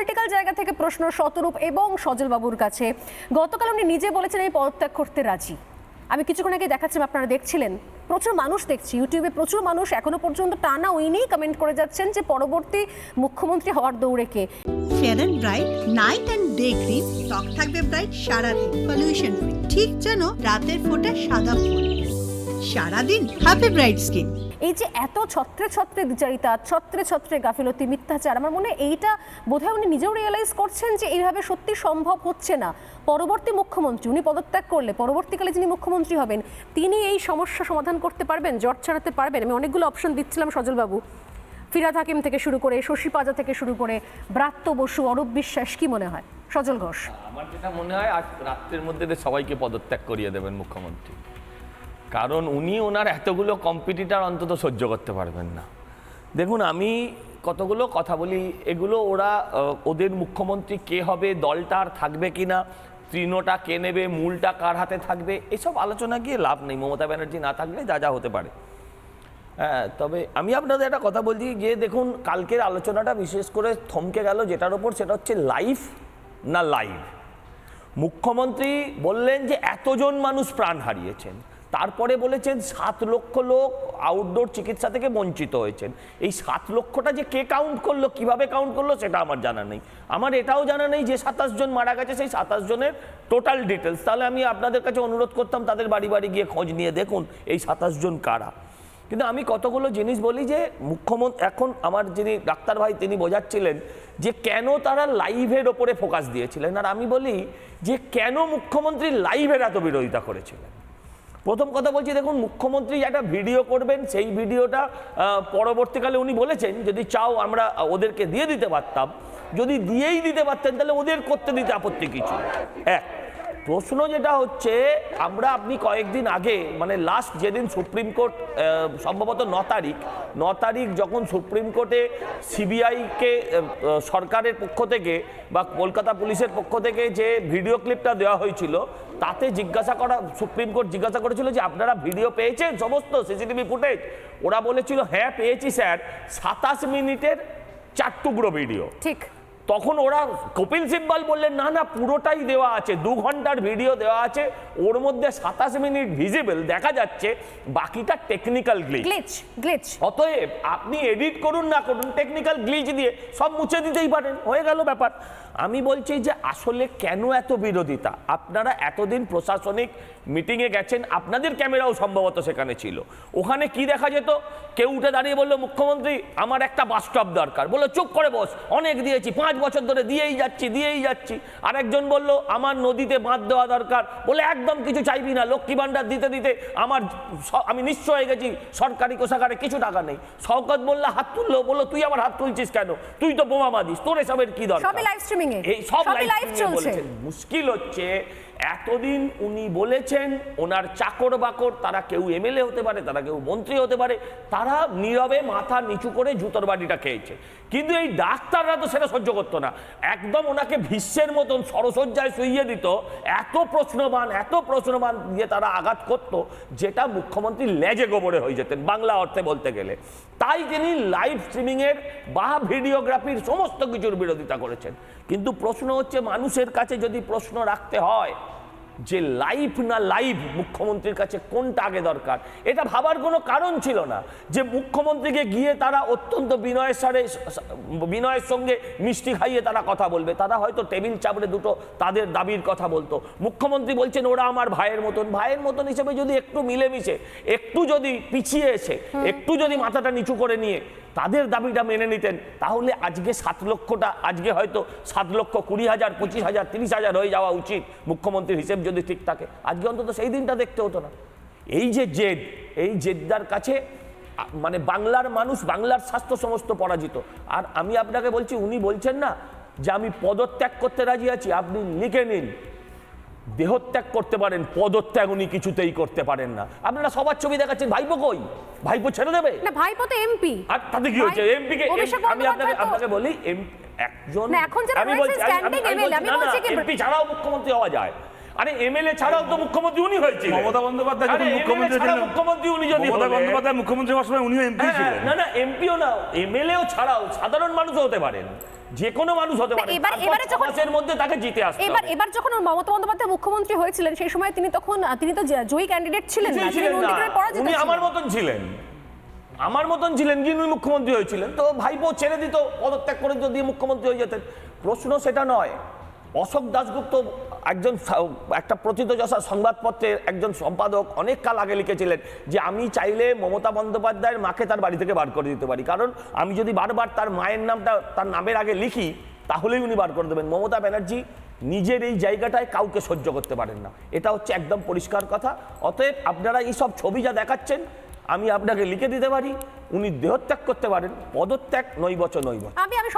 Political জায়গা থেকে প্রশ্ন শতরূপ এবং সজল বাবুর কাছে। গতকাল উনি নিজে বলেছেন এই পদত্যাগ করতে রাজি। আমি কিছুক্ষণ আগে দেখাচ্ছিলাম, আপনারা দেখছিলেন? প্রচুর মানুষ দেখছি ইউটিউবে প্রচুর মানুষ এখনও পর্যন্ত টানা নিয়েই কমেন্ট করে যাচ্ছেন যে পরবর্তী মুখ্যমন্ত্রী হওয়ার দৌড়ে কে? Fair and bright night and day cream ত্বক থাকবে ব্রাইট সারাদিন পলিউশন ফ্রি ঠিক যেন রাতের ফোটা সাদা ফুল সারাদিন হ্যাপি ব্রাইট স্কিন। এই যে এত ছত্রে ছত্রে বিচারিতা ছত্রে ছত্রে গাফিলতি মিথ্যাচার আমার মনে হয় এইটা বোধহয় উনি নিজেও রিয়েলাইজ করছেন যে এইভাবে সত্যি সম্ভব হচ্ছে না। পরবর্তী মুখ্যমন্ত্রী উনি পদত্যাগ করলে পরবর্তীকালে যিনি মুখ্যমন্ত্রী হবেন তিনি এই সমস্যা সমাধান করতে পারবেন জট ছাড়াতে পারবেন। আমি অনেকগুলো অপশন দিচ্ছিলাম সজলবাবু। ফিরাদ হাকিম থেকে শুরু করে শশী পাজা থেকে শুরু করে ব্রাত্য বসু অরূপ বিশ্বাস কি মনে হয়? সজল ঘোষ। আমার যেটা মনে হয় আজ রাত্রের মধ্যে সবাইকে পদত্যাগ করিয়ে দেবেন মুখ্যমন্ত্রী। কারণ উনি ওনার এতগুলো কম্পিটিটার অন্তত সহ্য করতে পারবেন না। দেখুন, আমি কতগুলো কথা বলি, এগুলো ওরা ওদের মুখ্যমন্ত্রী কে হবে, দলটা আর থাকবে কি না তৃণটা কে নেবে, মূলটা কার হাতে থাকবে, এসব আলোচনা গিয়ে লাভ নেই, মমতা ব্যানার্জি না থাকলে যা যা হতে পারে। হ্যাঁ তবে আমি আপনাদের একটা কথা বলছি যে, দেখুন, কালকের আলোচনাটা বিশেষ করে থমকে গেল, যেটার ওপর সেটা হচ্ছে লাইফ না লাইভ মুখ্যমন্ত্রী বললেন যে, এতজন মানুষ প্রাণ হারিয়েছেন। তারপরে বলেছেন সাত লক্ষ লোক আউটডোর চিকিৎসা থেকে বঞ্চিত হয়েছেন। এই সাত লক্ষটা যে কে কাউন্ট করল, কীভাবে কাউন্ট করল, সেটা আমার জানা নেই। আমার এটাও জানা নেই যে সাতাশ জন মারা গেছে, সেই সাতাশ জনের টোটাল ডিটেলস তাহলে আমি আপনাদের কাছে অনুরোধ করতাম, তাদের বাড়ি বাড়ি গিয়ে খোঁজ নিয়ে দেখুন, এই সাতাশ জন কারা। কিন্তু আমি কতগুলো জিনিস বলি যে, মুখ্যমন্ত্রী, এখন আমার যিনি ডাক্তার ভাই, তিনি বোঝাচ্ছিলেন যে কেন তারা লাইভের ওপরে ফোকাস দিয়েছিলেন। আর আমি বলি যে, কেন মুখ্যমন্ত্রী লাইভের এত বিরোধিতা করেছিলেন? প্রথম কথা বলছি, দেখুন, মুখ্যমন্ত্রী একটা ভিডিও করবেন, সেই ভিডিওটা পরবর্তীকালে উনি বলেছেন, যদি চাও আমরা ওদেরকে দিয়ে দিতে পারতাম, যদি দিয়েই দিতে পারতেন, তাহলে ওদের করতে দিতে আপত্তি কিছু। এক। প্রশ্ন যেটা হচ্ছে, আমরা আপনি কয়েকদিন আগে মানে লাস্ট যেদিন সুপ্রিম কোর্ট সম্ভবত ন তারিখ ন তারিখ যখন সুপ্রিম কোর্টে সিবিআইকে সরকারের পক্ষ থেকে বা কলকাতা পুলিশের পক্ষ থেকে যে ভিডিও ক্লিপটা দেওয়া হয়েছিল, তাতে জিজ্ঞাসা করা, সুপ্রিম কোর্ট জিজ্ঞাসা করেছিল যে আপনারা ভিডিও পেয়েছেন সমস্ত সিসিটিভি ফুটেজ? ওরা বলেছিল হ্যাঁ পেয়েছি স্যার, সাতাশ মিনিটের চার টুকরো ভিডিও। ঠিক। তখন ওরা কপিল সিব্বাল বললেন না না পুরোটাই দেওয়া আছে দু ঘণ্টার ভিডিও দেওয়া আছে ওর মধ্যে সাতাশ মিনিট ভিজিবল দেখা যাচ্ছে বাকিটা টেকনিক্যাল গ্লিচ গ্লিচ গ্লিচ অতএব আপনি এডিট করুন না করুন টেকনিক্যাল গ্লিচ দিয়ে সব মুছে দিতেই পারেন হয়ে গেল ব্যাপার। আমি বলছি যে আসলে কেন এত বিরোধিতা? আপনারা এতদিন প্রশাসনিক মিটিংয়ে গেছেন, আপনাদের ক্যামেরাও সম্ভবত সেখানে ছিল। ওখানে কি দেখা যেত? কেউ উঠে দাঁড়িয়ে বলল, মুখ্যমন্ত্রী, আমার একটা বাস স্টপ দরকার। বলল, চুপ করে বস, অনেক দিয়েছি, পাঁচ বছর ধরে দিয়েই যাচ্ছি দিয়েই যাচ্ছি। আরেকজন বলল, আমার নদীতে বাঁধ দেওয়া দরকার। বলে, একদম কিছু চাইবি না, লক্ষ্মী ভাণ্ডার দিতে দিতে আমার আমি নিঃস্ব হয়ে গেছি, সরকারি কোষাগারে কিছু টাকা নেই। শওকত মোল্লা হাত তুললো? বলল, তুই আমার হাত তুলছিস কেন? তুই তো বোমা মাদিস তোর এসবের কি দরকার? এ এই সব লাইফ চলছে। মুশকিল হচ্ছে। এতদিন উনি বলেছেন, ওনার চাকর বাকর, তারা কেউ এমএলএ হতে পারে, তারা কেউ মন্ত্রী হতে পারে, তারা নীরবে মাথা নিচু করে জুতোর বাড়িটা খেয়েছে। কিন্তু এই ডাক্তাররা তো সেটা সহ্য করতো না। একদম ওনাকে ভীষ্মের মতন সরসজ্জায় শুইয়ে দিত, এত প্রশ্নবান এত প্রশ্নবান দিয়ে তারা আঘাত করত, যেটা মুখ্যমন্ত্রী লেজে গোবরে হয়ে যেতেন, বাংলা অর্থে বলতে গেলে। তাই তিনি লাইভ স্ট্রিমিংয়ের বা ভিডিওগ্রাফির সমস্ত কিছুর বিরোধিতা করেছেন। কিন্তু প্রশ্ন হচ্ছে, মানুষের কাছে যদি প্রশ্ন রাখতে হয় যে লাইফ না লাইভ মুখ্যমন্ত্রীর কাছে কোনটা আগে দরকার? এটা ভাবার কোনো কারণ ছিল না যে মুখ্যমন্ত্রীকে গিয়ে তারা অত্যন্ত বিনয়ের সারে বিনয়ের সঙ্গে মিষ্টি খাইয়ে তারা কথা বলবে। তারা হয়তো টেবিল চাপড়ে দুটো তাদের দাবির কথা বলতো। মুখ্যমন্ত্রী বলছেন ওরা আমার ভাইয়ের মতন। ভাইয়ের মতন হিসেবে যদি একটু মিলেমিশে একটু যদি পিছিয়ে এসে একটু যদি মাথাটা নিচু করে নিয়ে তাদের দাবিটা মেনে নিতেন, তাহলে আজকে সাত লক্ষটা, আজকে হয়তো সাত লক্ষ কুড়ি হাজার, পঁচিশ হাজার, তিরিশ হাজার হয়ে যাওয়া উচিত মুখ্যমন্ত্রীর হিসেব যদি ঠিক থাকে। আজকে অন্তত সেই দিনটা দেখতে হতো না। এই যে জেদ, এই জেদ্দার কাছে মানে বাংলার মানুষ, বাংলার স্বাস্থ্য সমস্ত পরাজিত। আর আমি আপনাকে বলছি, উনি বলছেন না যে আমি পদত্যাগ করতে রাজি আছি, আপনি লিখে নিন। দেহত্যাগ করতে পারেন পদত্যাগ উনি কিছুতেই করতে পারেন না। আপনারা সবার ছবি দেখাচ্ছেন ভাইপো কই? ভাইপো ছেড়ে দেবে? না ভাইপো তো এমপি আর তাতে কি হয়েছে? এমপি কে আমি আপনাকে আপনাকে বলি এম- একজন এখন যারা আমি বলছি আমি- আমি- standing আমি বলছি, কি- এমপি ছাড়াও মুখ্যমন্ত্রী হওয়া যায়। আরে এমএলএ ছাড়াও তো মুখ্যমন্ত্রী উনি হয়েছিল মমতা বন্দ্যোপাধ্যায় যখন মুখ্যমন্ত্রী ছিলেন মুখ্যমন্ত্রী উনি যদি মমতা বন্দ্যোপাধ্যায় মুখ্যমন্ত্রী হওয়ার সময় উনিও এমপি হ্যাঁ, ছিলেন। না না এমপিও না এমএলএও ছাড়াও সাধারণ মানুষও হতে পারেন। যে কোনো মানুষ হতে পারে। এবার- এবারে যখন- মাসের মধ্যে তাকে জিতে আসতে এবার এবার যখন মমতা বন্দ্যোপাধ্যায় মুখ্যমন্ত্রী হয়েছিলেন সেই সময় তিনি তখন তিনি তো জয়ী ক্যান্ডিডেট ছিলেন না তিনি নন্দীগ্রামে পরাজিত উনি আমার মতন ছিলেন। আমার মতন ছিলেন যিনি মুখ্যমন্ত্রী হয়েছিলেন। তো ভাইপো ছেড়ে দিত পদত্যাগ করে যদি মুখ্যমন্ত্রী হয়ে যেতেন। প্রশ্ন সেটা নয়। অশোক দাশগুপ্ত একজন একটা প্রথিতযশা সংবাদপত্রের একজন সম্পাদক অনেক কাল আগে লিখেছিলেন যে আমি চাইলে মমতা বন্দ্যোপাধ্যায়ের মাকে তার বাড়ি থেকে বার করে দিতে পারি। কারণ আমি যদি বারবার তার মায়ের নামটা তার নামের আগে লিখি, তাহলেই উনি বার করে দেবেন। মমতা ব্যানার্জি নিজের এই জায়গাটায় কাউকে সহ্য করতে পারেন না। এটা হচ্ছে একদম পরিষ্কার কথা। অতএব আপনারা এই সব ছবি যা দেখাচ্ছেন, আমি আপনাকে লিখে দিতে পারি। উনি দেহত্যাগ করতে পারেন। পদত্যাগ নৈবচ আমি আমি